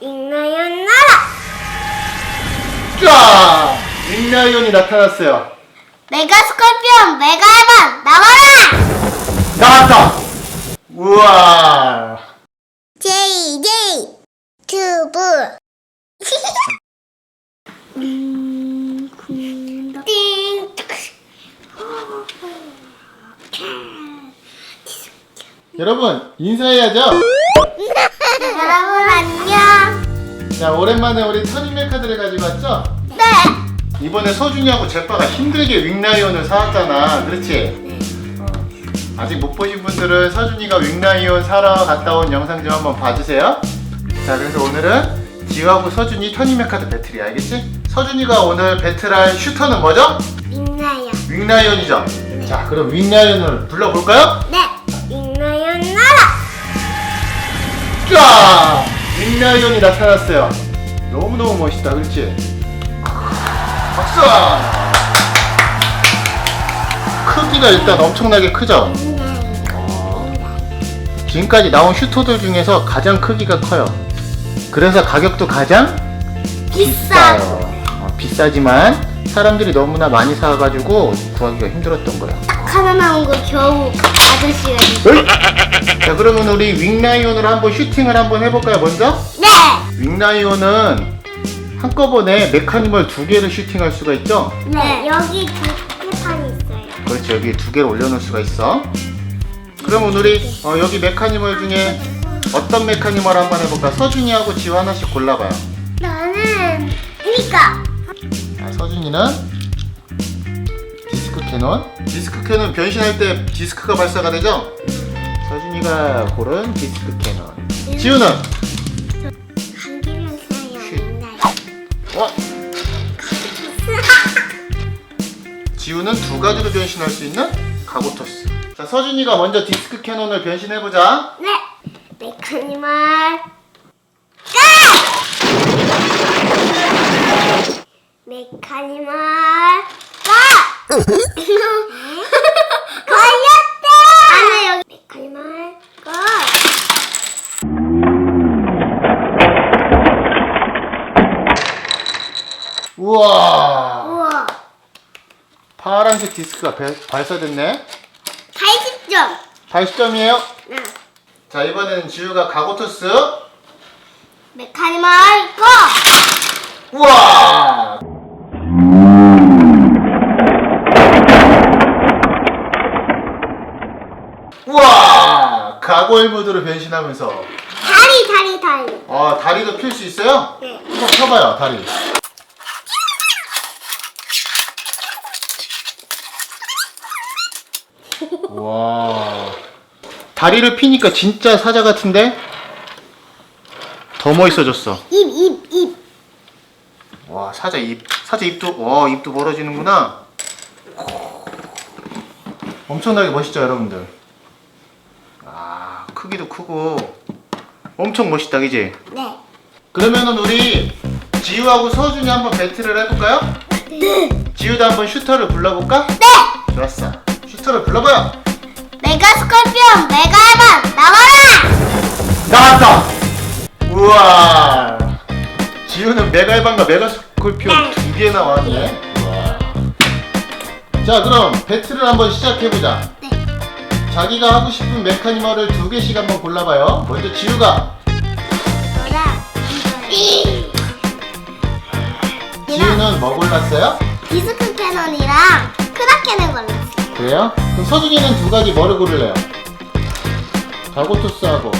있나요 나라 쫙! 윙라이온이 나타났어요. 메가 스콜피온 메가 에반 나와라 나왔다! 우와! JJ 튜브 음, 띵 여러분, 인사해야죠? 자, 오랜만에 우리 터니멜 카드를 가지고 왔죠? 네 이번에 서준이하고 제빠가 힘들게 윙라이온을 사왔잖아. 그렇지? 어. 아직 못 보신 분들은 서준이가 윙라이온 사러 갔다 온 영상 좀 한번 봐주세요. 자, 그래서 오늘은 지우하고 서준이 터니멜 카드 배틀이야. 알겠지? 서준이가 오늘 배틀할 슈터는 뭐죠? 있나요 윙라이온이죠? 자, 그럼 윙라이온을 불러볼까요? 네 있나요 나라 쫙! 윙라이온이 나타났어요. 너무너무 멋있다, 그렇지? 박수! 크기가 일단 엄청나게 크죠? 지금까지 나온 슈터들 중에서 가장 크기가 커요. 그래서 가격도 가장 비싸요 어, 비싸지만 사람들이 너무나 많이 사가지고 구하기가 힘들었던 거야. 딱 하나 나온 거 겨우 아저씨가? 자, 그러면 우리 윙라이온으로 한번 슈팅을 한번 해볼까요, 먼저? 네 윙라이온은 한꺼번에 메카니멀 두 개를 슈팅할 수가 있죠? 네, 여기 두 개판이 있어요. 그렇죠. 여기 두 개를 올려놓을 수가 있어. 그러면 우리 어, 여기 메카니멀 중에 어떤 메카니멀 한번 해볼까? 서준이하고 지우 하나씩 골라봐요. 나는 그니까 자, 서준이는 디스크 캐논. 디스크 캐논 변신할 때 디스크가 발사가 되죠? 서준이가 고른 디스크 캐논. 지우는 지우는 두 가지로 변신할 수 있는 가고토스. 자, 서준이가 먼저 디스크 캐논을 변신해보자. 네. 메카니멀 까! 메카니멀 까! 걸렸대! 안에 여기 메카니멀 까! 우와! 우와. 파란색 디스크가 배- 발사됐네. 80점. 80점이에요. 응. 자, 이번에는 지우가 가고토스. 메카니멀 까! 우와! 우와! 가고엘 모드로 변신하면서 다리 다리 다리. 아, 다리도 필 수 있어요? 네. 한번 펴봐요, 다리. 와. 다리를 피니까 진짜 사자 같은데? 더 멋있어졌어. 입 입 입. 와, 사자 입, 사자 입도, 와, 입도 멀어지는구나. 엄청나게 멋있죠, 여러분들? 아, 크기도 크고. 엄청 멋있다, 그지? 네. 그러면은 우리 지우하고 서준이 한번 배틀을 해볼까요? 네. 지우도 한번 슈터를 불러볼까? 네. 좋았어. 슈터를 불러봐요. 메가 스콜피온 메가 에반 나와라! 나왔다! 우와! 지우는 메가 에반과 메가 스콜피온 두 개 나왔네. 우와. 자, 그럼 배틀을 한번 시작해보자. 네. 자기가 하고 싶은 메카니멀을 두 개씩 한번 골라봐요. 먼저 지우가. 이 지우는 뭐 골랐어요? 디스크 캐논이랑 크라켄을 골랐어. 그래요? 그럼 서준이는 두 가지 뭐를 고를래요? 자고토스하고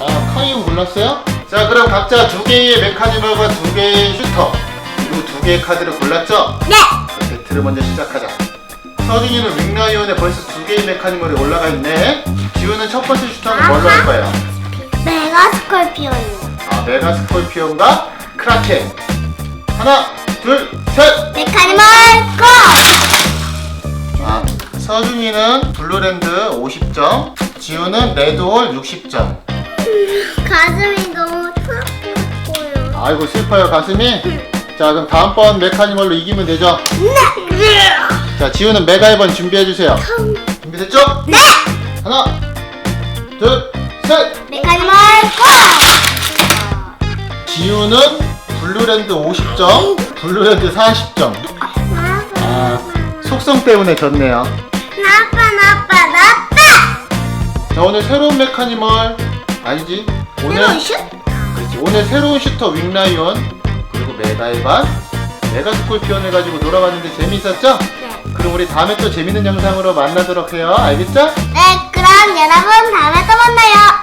아 카이온 골랐어요? 자 그럼 각자 두 개의 메카니멀과 두 개의 슈터 그리고 두 개의 카드를 골랐죠? 네. 그럼 배틀을 먼저 시작하자 서준이는 윙라이온에 벌써 두 개의 메카니멀이 올라가 있네 지우는 첫 번째 슈터는 뭘로 할 거예요? 메가 스콜피온이요. 아 메가 스콜피온과 크라켄 하나 둘셋 메카니 서준이는 블루랜드 50점 지우는 레드홀 60점 가슴이 너무 슬퍼요. 아이고 슬퍼요 가슴이 자 그럼 다음번 메카니멀로 이기면 되죠 네. 자 지우는 메가이번 준비해 주세요 준비됐죠? 네. 하나 둘 셋 메카니멀 고! 지우는 블루랜드 50점, 블루랜드 40점. 아, 속성 때문에 졌네요. 나빠 나빠 나빠. 자, 오늘 새로운 메카니멀 아니지? 오늘 새로운 슛? 그렇지. 오늘 새로운 슈터 윙라이온 그리고 메가이반, 메가스콜피온 해가지고 놀아봤는데 재미있었죠? 네. 그럼 우리 다음에 또 재밌는 영상으로 만나도록 해요. 알겠죠? 네, 그럼 여러분 다음에 또 만나요.